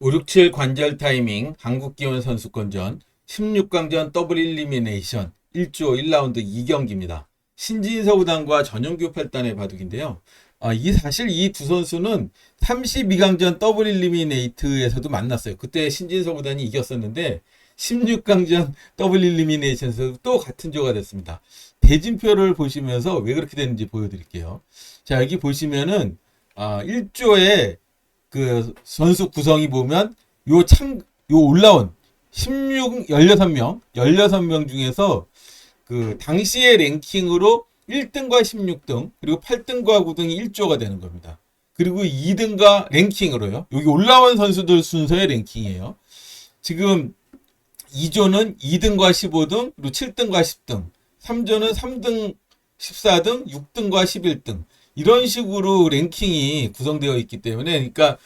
567 관절 타이밍 한국기원 선수권전 16강전 더블 일리미네이션 1조 1라운드 2경기입니다. 신진서 구단과 전용규 8단의 바둑인데요. 아, 이 사실 이 두 선수는 32강전 더블 일리미네이트에서도 만났어요. 그때 신진서 구단이 이겼었는데 16강전 더블 일리미네이션에서 또 같은 조가 됐습니다. 대진표를 보시면서 왜 그렇게 됐는지 보여드릴게요. 자 여기 보시면은 아, 1조에 그 선수 구성이 보면 요 참, 요 올라온 16, 16명, 16명 중에서 그 당시의 랭킹으로 1등과 16등, 그리고 8등과 9등이 1조가 되는 겁니다. 그리고 2등과 랭킹으로요. 여기 올라온 선수들 순서의 랭킹이에요. 지금 2조는 2등과 15등, 그리고 7등과 10등, 3조는 3등, 14등, 6등과 11등. 이런 식으로 랭킹이 구성되어 있기 때문에, 그러니까,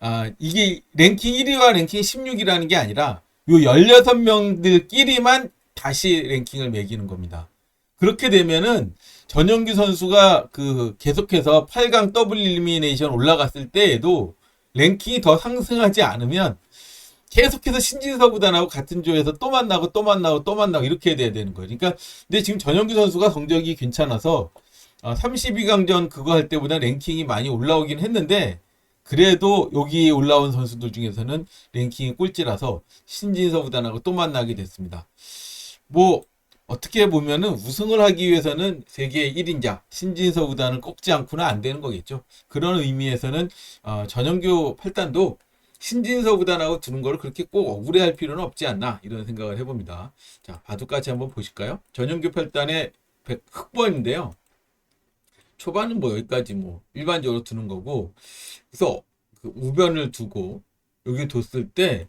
아, 이게 랭킹 1위와 랭킹 16이라는 게 아니라, 요 16명들끼리만 다시 랭킹을 매기는 겁니다. 그렇게 되면은, 전영규 선수가 그 계속해서 8강 더블 일리미네이션 올라갔을 때에도 랭킹이 더 상승하지 않으면 계속해서 신진서 구단하고 같은 조에서 또 만나고 또 만나고 또 만나고 이렇게 돼야 되는 거예요. 그러니까 근데 지금 전영규 선수가 성적이 괜찮아서 32강전 그거 할 때보다 랭킹이 많이 올라오긴 했는데 그래도 여기 올라온 선수들 중에서는 랭킹이 꼴찌라서 신진서 구단하고 또 만나게 됐습니다. 뭐 어떻게 보면은 우승을 하기 위해서는 세계 1인자 신진서 구단을 꺾지 않고는 안 되는 거겠죠. 그런 의미에서는 어, 전영규 8단도 신진서 구단하고 두는 걸 그렇게 꼭 억울해할 필요는 없지 않나 이런 생각을 해봅니다. 자 바둑까지 한번 보실까요? 전영규 8단의 흑번인데요. 초반은 뭐 여기까지 뭐 일반적으로 두는 거고 그래서 그 우변을 두고 여기 뒀을 때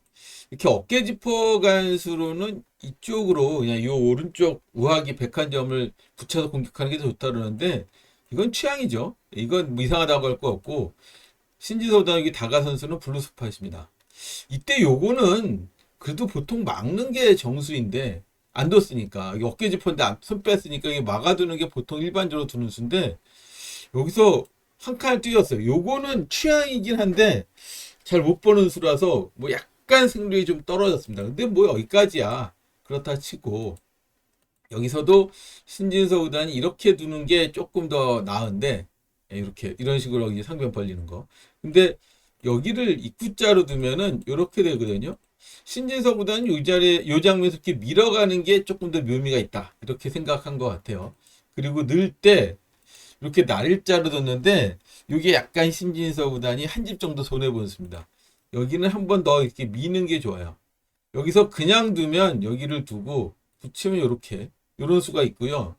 이렇게 어깨 짚어 간수로는 이쪽으로 그냥 이 오른쪽 우하기 백한점을 붙여서 공격하는 게 더 좋다 그러는데 이건 취향이죠. 이건 뭐 이상하다고 할 거 없고 신지서 단기 다가 선수는 블루 스팟입니다. 이때 요거는 그래도 보통 막는 게 정수인데 안 뒀으니까 어깨 짚었는데 손 뺐으니까 이게 막아두는 게 보통 일반적으로 두는 수인데 여기서 한 칸을 뛰었어요. 요거는 취향이긴 한데 잘 못 보는 수라서 뭐 약간 승률이 좀 떨어졌습니다. 근데 뭐 여기까지야. 그렇다 치고 여기서도 신진서 구단이 이렇게 두는 게 조금 더 나은데 예, 이렇게 이런 식으로 상변 벌리는 거. 근데 여기를 입구자로 두면은 이렇게 되거든요. 신진서 구단은 이 자리에 요 장면에서 이렇게 밀어가는 게 조금 더 묘미가 있다. 이렇게 생각한 것 같아요. 그리고 넣을 때 이렇게 날일자로 뒀는데 이게 약간 신진서 구단이 한집 정도 손해 보였습니다. 여기는 한 번 더 이렇게 미는 게 좋아요. 여기서 그냥 두면 여기를 두고 붙이면 이렇게 이런 수가 있고요.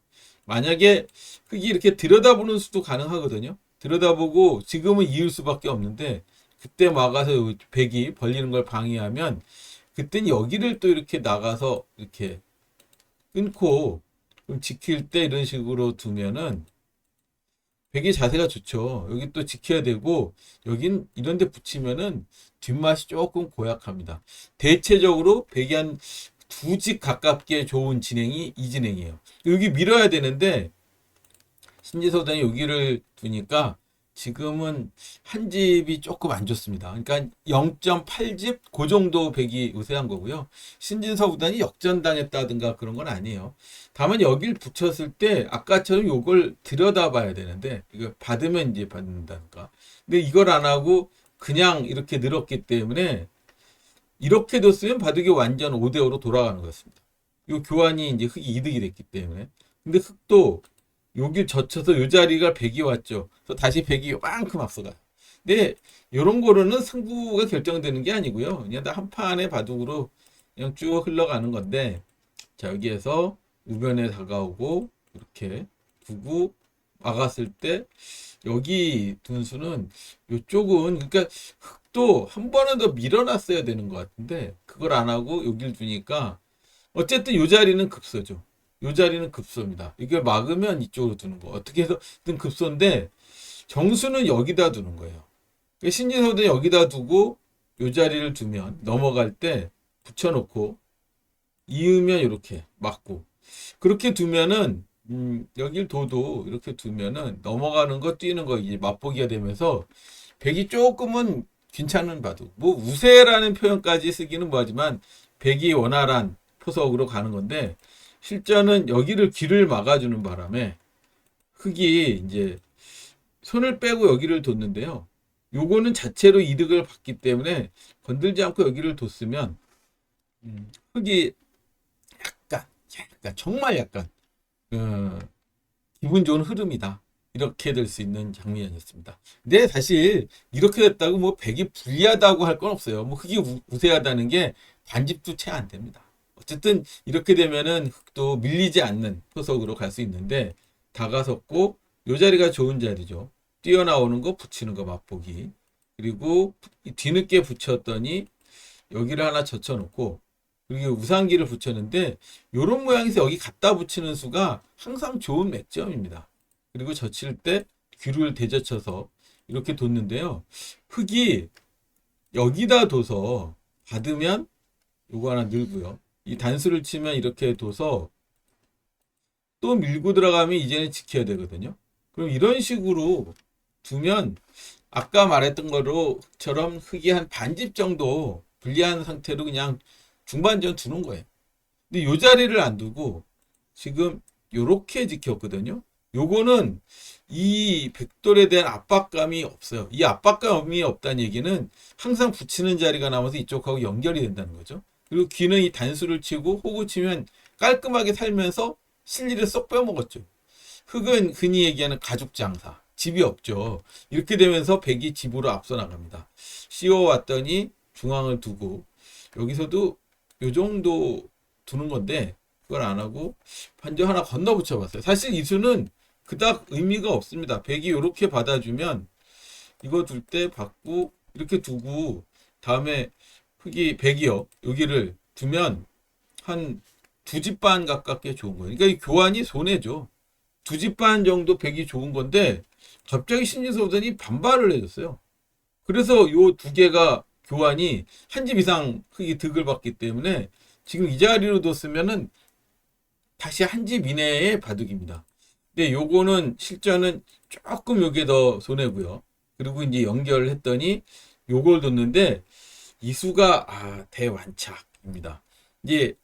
만약에 흙이 이렇게 들여다보는 수도 가능하거든요. 들여다보고 지금은 이을 수밖에 없는데 그때 막아서 백이 벌리는 걸 방해하면 그때는 여기를 또 이렇게 나가서 이렇게 끊고 좀 지킬 때 이런 식으로 두면은 백의 자세가 좋죠. 여기 또 지켜야 되고 여긴 이런 데 붙이면은 뒷맛이 조금 고약합니다. 대체적으로 백이 한 두 집 가깝게 좋은 진행이 이 진행이에요. 여기 밀어야 되는데 신지서단이 여기를 두니까 지금은 한 집이 조금 안 좋습니다. 그러니까 0.8집 그 정도 백이 우세한 거고요. 신진서 구단이 역전당했다든가 그런 건 아니에요. 다만 여길 붙였을 때 아까처럼 요걸 들여다봐야 되는데 이거 받으면 이제 받는다니까. 근데 이걸 안 하고 그냥 이렇게 늘었기 때문에 이렇게 뒀으면 바둑이 완전 5대 5로 돌아가는 것 같습니다. 요 교환이 이제 흙이 이득이 됐기 때문에. 근데 흙도 여길 젖혀서 요 자리가 100이 왔죠. 그래서 다시 100이 요만큼 앞서가요. 근데 요런 거로는 승부가 결정되는 게 아니고요. 그냥 다 한 판의 바둑으로 그냥 쭉 흘러가는 건데 자 여기에서 우변에 다가오고 이렇게 두고 막았을 때 여기 둔수는 요쪽은 그러니까 흙도 한 번은 더 밀어놨어야 되는 것 같은데 그걸 안 하고 여길 두니까 어쨌든 요 자리는 급소죠. 요 자리는 급소입니다. 이걸 막으면 이쪽으로 두는 거. 어떻게 해서든 급소인데 정수는 여기다 두는 거예요. 신진서도 여기다 두고 요 자리를 두면 넘어갈 때 붙여놓고 이으면 이렇게 막고 그렇게 두면은 음, 여길 둬도 이렇게 두면은 넘어가는 거 뛰는 거 이제 맛보기가 되면서 백이 조금은 괜찮은 바둑. 뭐 우세라는 표현까지 쓰기는 뭐하지만 백이 원활한 포석으로 가는 건데 실전은 여기를 길을 막아주는 바람에 흙이 이제 손을 빼고 여기를 뒀는데요. 요거는 자체로 이득을 받기 때문에 건들지 않고 여기를 뒀으면 음, 흙이 약간 약간 정말 약간 어, 기분 좋은 흐름이다. 이렇게 될 수 있는 장면이었습니다. 근데 사실 이렇게 됐다고 뭐 백이 불리하다고 할 건 없어요. 뭐 흙이 우- 우세하다는 게 반집도 채 안 됩니다. 어쨌든 이렇게 되면은 흙도 밀리지 않는 포석으로 갈 수 있는데 다가섰고 요 자리가 좋은 자리죠. 뛰어나오는 거 붙이는 거 맛보기. 그리고 뒤늦게 붙였더니 여기를 하나 젖혀놓고 그리고 우상기를 붙였는데 요런 모양에서 여기 갖다 붙이는 수가 항상 좋은 맥점입니다. 그리고 젖힐 때 귀를 대젖혀서 이렇게 뒀는데요. 흙이 여기다 둬서 받으면 요거 하나 늘고요. 이 단수를 치면 이렇게 둬서 또 밀고 들어가면 이제는 지켜야 되거든요. 그럼 이런 식으로 두면 아까 말했던 거로처럼 흙이 한 반집 정도 불리한 상태로 그냥 중반전 두는 거예요. 근데 요 자리를 안 두고 지금 요렇게 지켰거든요. 요거는 이 백돌에 대한 압박감이 없어요. 이 압박감이 없다는 얘기는 항상 붙이는 자리가 나와서 이쪽하고 연결이 된다는 거죠. 그리고 귀는 이 단수를 치고 호구 치면 깔끔하게 살면서 실리를 쏙 빼먹었죠. 흙은 흔히 얘기하는 가죽 장사. 집이 없죠. 이렇게 되면서 백이 집으로 앞서 나갑니다. 씌워왔더니 중앙을 두고 여기서도 요 정도 두는 건데 그걸 안 하고 반전 하나 건너 붙여 봤어요. 사실 이 수는 그닥 의미가 없습니다. 백이 이렇게 받아주면 이거 둘 때 받고 이렇게 두고 다음에 흙이 백이요 여기를 두면 한 두 집 반 가깝게 좋은 거예요. 그러니까 이 교환이 손해죠. 두 집 반 정도 백이 좋은 건데 갑자기 신지서우전이 반발을 해줬어요. 그래서 요 두 개가 교환이 한 집 이상 흙이 득을 받기 때문에 지금 이 자리로 뒀으면은 다시 한 집 이내의 바둑입니다. 근데 요거는 실전은 조금 요게 더 손해고요. 그리고 이제 연결을 했더니 요걸 뒀는데 이 수가 아 대완착입니다. 이제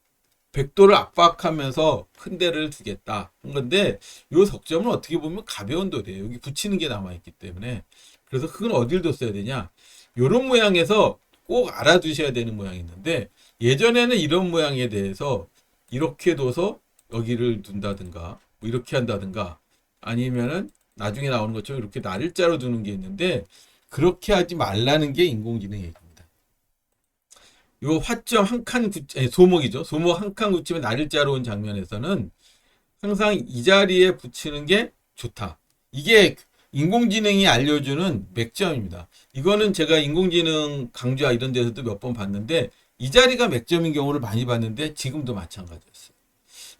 백도를 압박하면서 큰 데를 두겠다 한 건데 요 석점은 어떻게 보면 가벼운 돌이에요. 여기 붙이는 게 남아 있기 때문에 그래서 그건 어딜 뒀어야 되냐? 요런 모양에서 꼭 알아두셔야 되는 모양이 있는데 예전에는 이런 모양에 대해서 이렇게 둬서 여기를 둔다든가 뭐 이렇게 한다든가 아니면은 나중에 나오는 것처럼 이렇게 날짜로 두는 게 있는데 그렇게 하지 말라는 게 인공지능 얘기입니다. 요 화점 한칸 굳, 소목이죠. 소목 한 칸 굳히면 날짜로 온 장면에서는 항상 이 자리에 붙이는 게 좋다. 이게 인공지능이 알려주는 맥점입니다. 이거는 제가 인공지능 강좌 이런 데서도 몇 번 봤는데 이 자리가 맥점인 경우를 많이 봤는데 지금도 마찬가지였어요.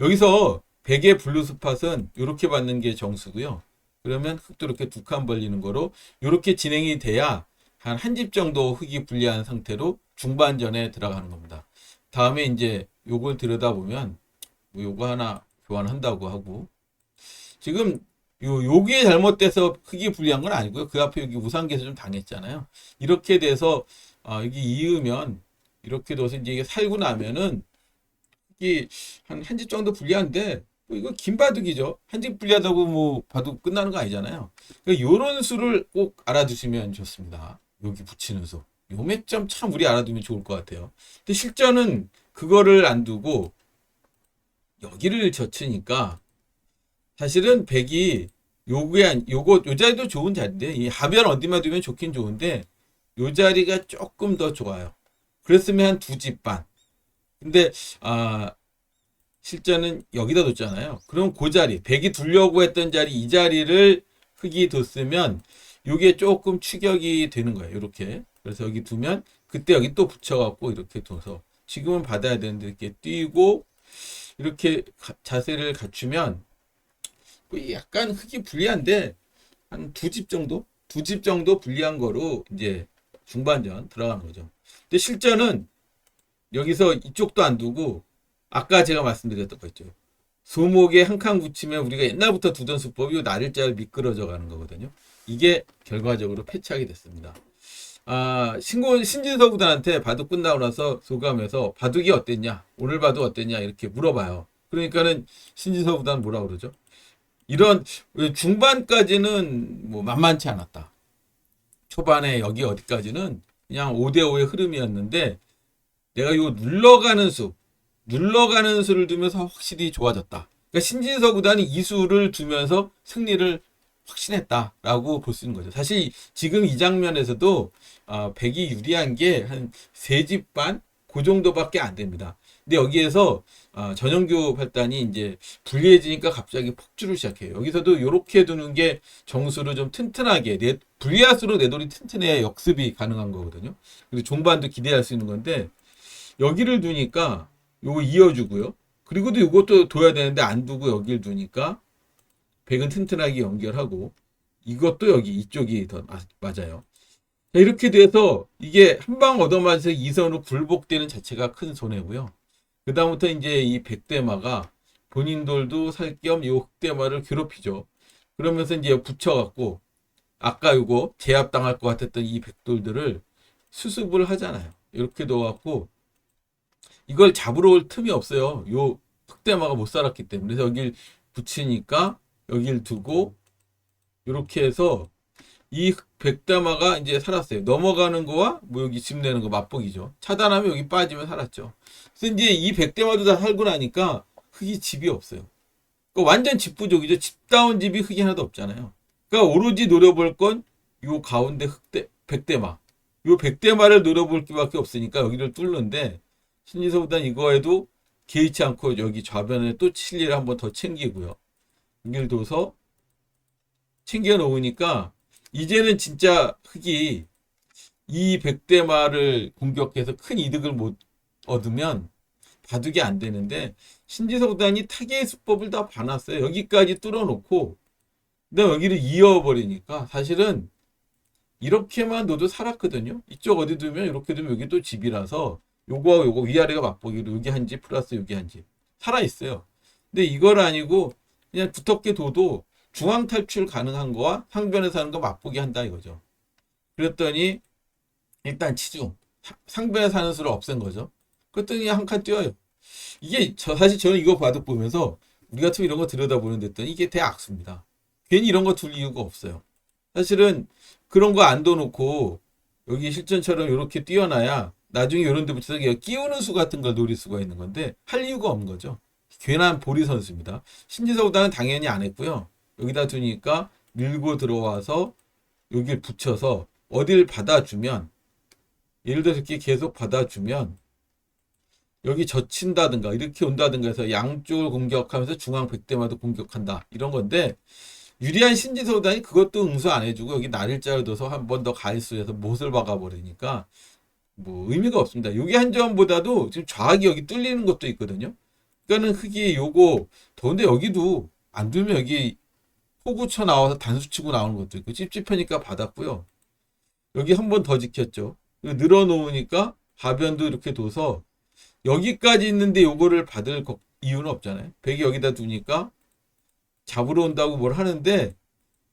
여기서 백의 블루 스팟은 이렇게 받는 게 정수고요. 그러면 흙도 이렇게 두 칸 벌리는 거로 이렇게 진행이 돼야 한 한 집 정도 흙이 불리한 상태로 중반전에 들어가는 겁니다. 다음에 이제 요걸 들여다보면 뭐 요거 하나 교환한다고 하고 지금 요 요게 잘못돼서 흙이 불리한 건 아니고요. 그 앞에 여기 우상계에서 좀 당했잖아요. 이렇게 돼서 아, 여기 이으면 이렇게 돼서 이제 이게 살고 나면은 흙이 한 한 집 정도 불리한데 뭐 이거 긴 바둑이죠. 한 집 불리하다고 뭐 바둑 끝나는 거 아니잖아요. 그러니까 요런 수를 꼭 알아두시면 좋습니다. 여기 붙이는 수. 요 맥점 참 우리 알아두면 좋을 것 같아요. 근데 실전은 그거를 안 두고 여기를 젖히니까 사실은 백이 요게 안- 요거 요 자리도 좋은 자리인데 이 하변 어디만 두면 좋긴 좋은데 요 자리가 조금 더 좋아요. 그랬으면 한 두 집 반. 근데 아 실전은 여기다 뒀잖아요. 그럼 그 자리 백이 두려고 했던 자리 이 자리를 흙이 뒀으면 요게 조금 추격이 되는 거예요. 이렇게. 그래서 여기 두면 그때 여기 또 붙여갖고 이렇게 둬서 지금은 받아야 되는데 이렇게 뛰고 이렇게 가- 자세를 갖추면 뭐 약간 흙이 불리한데 한 두 집 정도 두 집 정도 불리한 거로 이제 중반전 들어가는 거죠. 근데 실전은 여기서 이쪽도 안 두고 아까 제가 말씀드렸던 거 있죠. 소목에 한 칸 붙이면 우리가 옛날부터 두던 수법이 날일자를 미끄러져 가는 거거든요. 이게 결과적으로 패착이 됐습니다. 아, 신고, 신진서 구단한테 바둑 끝나고 나서 소감해서 바둑이 어땠냐? 오늘 바둑 어땠냐? 이렇게 물어봐요. 그러니까는 신진서 구단 뭐라 그러죠? 이런 중반까지는 뭐 만만치 않았다. 초반에 여기 어디까지는 그냥 5대5의 흐름이었는데 내가 이거 눌러가는 수, 눌러가는 수를 두면서 확실히 좋아졌다. 그러니까 신진서 구단이 이 수를 두면서 승리를 확신했다라고 볼 수 있는 거죠. 사실 지금 이 장면에서도 어, 백이 유리한 게 한 세 집 반? 그 정도밖에 안 됩니다. 근데 여기에서 어, 전영규 팔단이 이제 불리해지니까 갑자기 폭주를 시작해요. 여기서도 이렇게 두는 게 정수를 좀 튼튼하게 내, 불리할수록 내돌이 튼튼해야 역습이 가능한 거거든요. 그리고 종반도 기대할 수 있는 건데 여기를 두니까 요거 이어주고요. 그리고도 이것도 둬야 되는데 안 두고 여기를 두니까 백은 튼튼하게 연결하고 이것도 여기 이쪽이 더 마- 맞아요. 자, 이렇게 돼서 이게 한 방 얻어맞아서 이선으로 굴복되는 자체가 큰 손해고요. 그 다음부터 이제 이 백대마가 본인들도 살 겸 이 흑대마를 괴롭히죠. 그러면서 이제 붙여갖고 아까 요거 제압당할 것 같았던 이 백돌들을 수습을 하잖아요. 이렇게 넣어갖고 이걸 잡으러 올 틈이 없어요. 요 흑대마가 못 살았기 때문에. 그래서 여길 붙이니까 여길 두고 이렇게 해서 이 백다마가 이제 살았어요. 넘어가는 거와 뭐 여기 집 내는 거 맞복이죠. 차단하면 여기 빠지면 살았죠. 그래서 이제 이 백대마도 다 살고 나니까 흙이 집이 없어요. 그러니까 완전 집 부족이죠. 집다운 집이 흙이 하나도 없잖아요. 그러니까 오로지 노려볼 건 요 가운데 흑대 백대마. 요 백대마를 노려볼 수밖에 없으니까 여기를 뚫는데 신지서보단 이거에도 개의치 않고 여기 좌변에 또 칠리를 한번 더 챙기고요. 여기를 둬서 챙겨 놓으니까 이제는 진짜 흑이 이 백대마를 공격해서 큰 이득을 못 얻으면 바둑이 안 되는데 신지서구단이 타개의 수법을 다 봐놨어요. 여기까지 뚫어놓고 근데 여기를 이어버리니까 사실은 이렇게만 둬도 살았거든요. 이쪽 어디 두면 이렇게 두면 여기 또 집이라서 요거하고 요거 위아래가 맞보기로 여기 한집 플러스 여기 한집 살아있어요. 근데 이걸 아니고 그냥 두텁게 둬도 중앙 탈출 가능한 거와 상변에서 하는 거 맛보기 한다 이거죠. 그랬더니 일단 치중 사- 상변에서 하는 수를 없앤 거죠. 그랬더니 한 칸 뛰어요. 이게 저 사실 저는 이거 바둑 보면서 우리 같으면 이런 거 들여다보는 데더니 이게 대악수입니다. 괜히 이런 거 둘 이유가 없어요. 사실은 그런 거 안 둬놓고 여기 실전처럼 이렇게 뛰어나야 나중에 이런 데 붙여서 끼우는 수 같은 걸 노릴 수가 있는 건데 할 이유가 없는 거죠. 괜한 보리 선수입니다. 신지서보다는 당연히 안 했고요. 여기다 두니까 밀고 들어와서 여기를 붙여서 어딜 받아주면 예를 들어서 이렇게 계속 받아주면 여기 젖힌다든가 이렇게 온다든가 해서 양쪽을 공격하면서 중앙 백대마도 공격한다 이런 건데 유리한 신지서단이 그것도 응수 안 해주고 여기 날일자를 둬서 한 번 더 가일수해서 못을 박아버리니까 뭐 의미가 없습니다. 여기 한 점보다도 지금 좌악이 여기 뚫리는 것도 있거든요. 그러니까는 흙이 요거 더운데 여기도 안 두면 여기 호구 쳐 나와서 단수 치고 나오는 것도 있고 찝찝하니까 받았고요. 여기 한 번 더 지켰죠. 늘어놓으니까 하변도 이렇게 둬서 여기까지 있는데 요거를 받을 거- 이유는 없잖아요. 백이 여기다 두니까 잡으러 온다고 뭘 하는데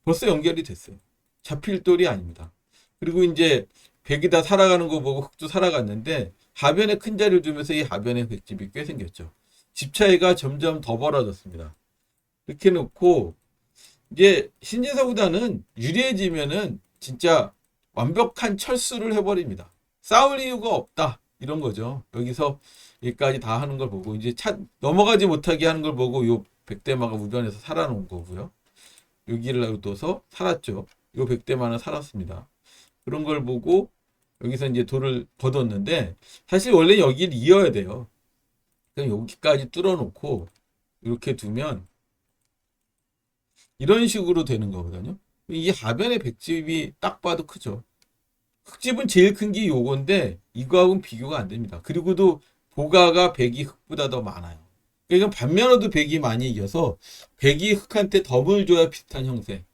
벌써 연결이 됐어요. 잡힐 돌이 아닙니다. 그리고 이제 백이 다 살아가는 거 보고 흑도 살아갔는데 하변에 큰 자리를 두면서 이 하변에 백집이 꽤 생겼죠. 집 차이가 점점 더 벌어졌습니다. 이렇게 놓고 이제 신진서보다는 유리해지면은 진짜 완벽한 철수를 해버립니다. 싸울 이유가 없다 이런 거죠. 여기서 여기까지 다 하는 걸 보고 이제 차 넘어가지 못하게 하는 걸 보고 요 백대마가 우변에서 살아놓은 거고요. 여기를 둬서 살았죠. 요 백대마는 살았습니다. 그런 걸 보고 여기서 이제 돌을 걷었는데 사실 원래 여기를 이어야 돼요. 그럼 여기까지 뚫어놓고 이렇게 두면 이런 식으로 되는 거거든요. 이 하변의 백집이 딱 봐도 크죠. 흑집은 제일 큰 게 요건데 이거하고는 비교가 안 됩니다. 그리고도 보가가 백이 흑보다 더 많아요. 그러니까 반면으로도 백이 많이 이겨서 백이 흑한테 덤을 줘야 비슷한 형세.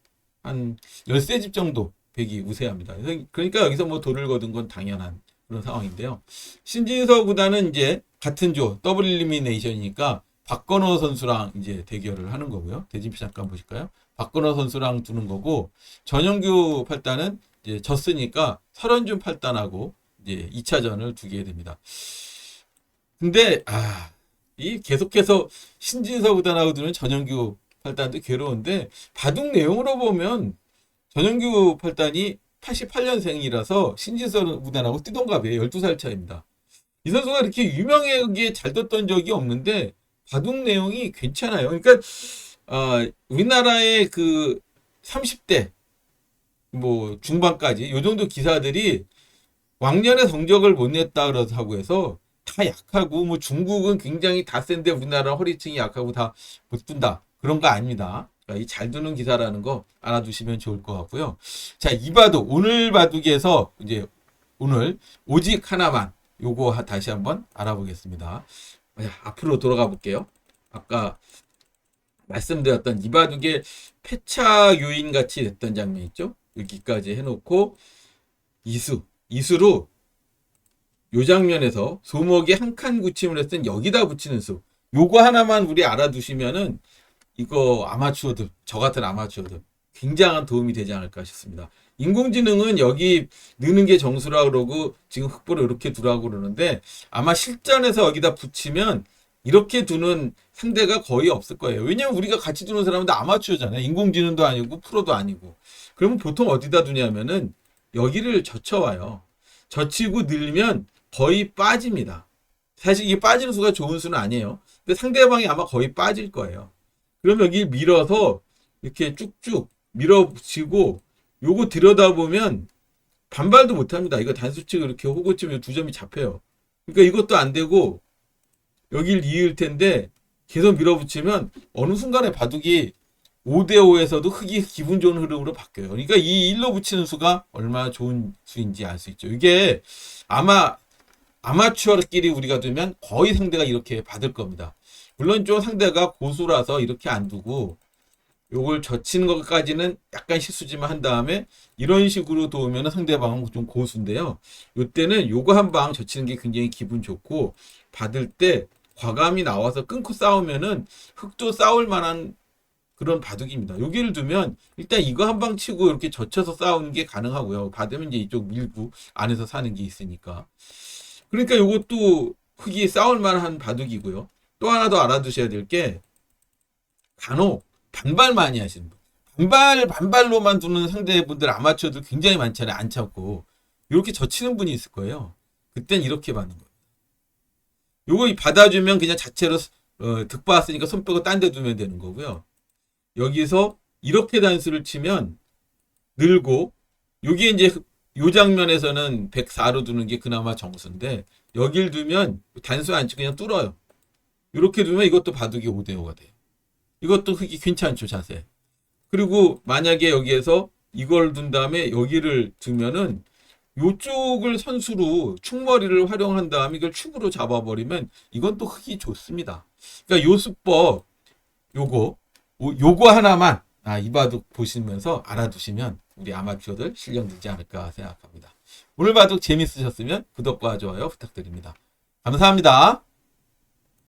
한 13집 정도 백이 우세합니다. 그러니까 여기서 뭐 돌을 거둔 건 당연한 그런 상황인데요. 신진서 구단은 이제 같은 조 더블 일리미네이션이니까 박건호 선수랑 이제 대결을 하는 거고요. 대진표 잠깐 보실까요? 박건호 선수랑 두는 거고 전영규 팔단은 이제 졌으니까 설원준 팔단하고 이제 2차전을 두게 됩니다. 근데 아, 이 계속해서 신진서 구단하고 두는 전영규 팔단도 괴로운데 바둑 내용으로 보면 전영규 팔단이 88년생이라서 신진서 구단하고 뛰동갑이에요. 12살 차입니다. 이 선수가 이렇게 유명하게 잘 떴던 적이 없는데 바둑 내용이 괜찮아요. 그러니까 아, 우리나라의 그 30대 뭐 중반까지 요 정도 기사들이 왕년에 성적을 못 냈다 그렇다고 해서 다 약하고 뭐 중국은 굉장히 다 센데 우리나라 허리층이 약하고 다 못 둔다 그런 거 아닙니다. 이 잘 두는 기사라는 거 알아두시면 좋을 것 같고요. 자, 이 바둑 오늘 바둑에서 이제 오늘 오직 하나만 요거 하- 다시 한번 알아보겠습니다. 자, 앞으로 돌아가 볼게요. 아까 말씀드렸던 이 바둑의 패차 요인 같이 됐던 장면 있죠? 여기까지 해놓고 이수, 이수로 요 장면에서 소목에 한칸 굳힘을 땐 여기다 붙이는 수. 요거 하나만 우리 알아두시면은 이거 아마추어들, 저 같은 아마추어들 굉장한 도움이 되지 않을까 싶습니다. 인공지능은 여기 넣는 게 정수라 그러고 지금 흑보를 이렇게 두라고 그러는데 아마 실전에서 여기다 붙이면 이렇게 두는 상대가 거의 없을 거예요. 왜냐면 우리가 같이 두는 사람은 다 아마추어잖아요. 인공지능도 아니고 프로도 아니고. 그러면 보통 어디다 두냐면은 여기를 젖혀와요. 젖히고 늘면 거의 빠집니다. 사실 이게 빠지는 수가 좋은 수는 아니에요. 근데 상대방이 아마 거의 빠질 거예요. 그럼 여기 밀어서 이렇게 쭉쭉 밀어붙이고 요거 들여다보면 반발도 못 합니다. 이거 단수치고 이렇게 호구 치면 두 점이 잡혀요. 그러니까 이것도 안 되고 여길 이을 텐데 계속 밀어붙이면 어느 순간에 바둑이 5대5에서도 흙이 기분 좋은 흐름으로 바뀌어요. 그러니까 이 일로 붙이는 수가 얼마나 좋은 수인지 알 수 있죠. 이게 아마 아마추어끼리 우리가 두면 거의 상대가 이렇게 받을 겁니다. 물론 좀 상대가 고수라서 이렇게 안 두고 요걸 젖히는 것까지는 약간 실수지만 한 다음에 이런 식으로 도우면 상대방은 좀 고수인데요. 요때는 요거 한 방 젖히는 게 굉장히 기분 좋고 받을 때 과감히 나와서 끊고 싸우면은 흙도 싸울 만한 그런 바둑입니다. 여기를 두면 일단 이거 한 방 치고 이렇게 젖혀서 싸우는 게 가능하고요. 받으면 이제 이쪽 밀고 안에서 사는 게 있으니까. 그러니까 요것도 흙이 싸울 만한 바둑이고요. 또 하나 더 알아두셔야 될 게 간혹 반발 많이 하시는 분. 반발 반발로만 두는 상대분들 아마추어들 굉장히 많잖아요. 안 참고 이렇게 젖히는 분이 있을 거예요. 그땐 이렇게 받는 거예요. 요거 받아주면 그냥 자체로 어, 득 받았으니까 손 빼고 딴 데 두면 되는 거고요. 여기서 이렇게 단수를 치면 늘고 요게 이제 요 장면에서는 104로 두는 게 그나마 정수인데 여길 두면 단수 안 치고 그냥 뚫어요. 이렇게 두면 이것도 바둑이 5대5가 돼요. 이것도 흙이 괜찮죠, 자세. 그리고 만약에 여기에서 이걸 둔 다음에 여기를 두면은 요쪽을 선수로 축머리를 활용한 다음에 이걸 축으로 잡아버리면 이건 또 흙이 좋습니다. 그러니까 요 수법 요거 요- 요거 하나만 아, 이 바둑 보시면서 알아두시면 우리 아마추어들 실력 늘지 않을까 생각합니다. 오늘 바둑 재밌으셨으면 구독과 좋아요 부탁드립니다. 감사합니다.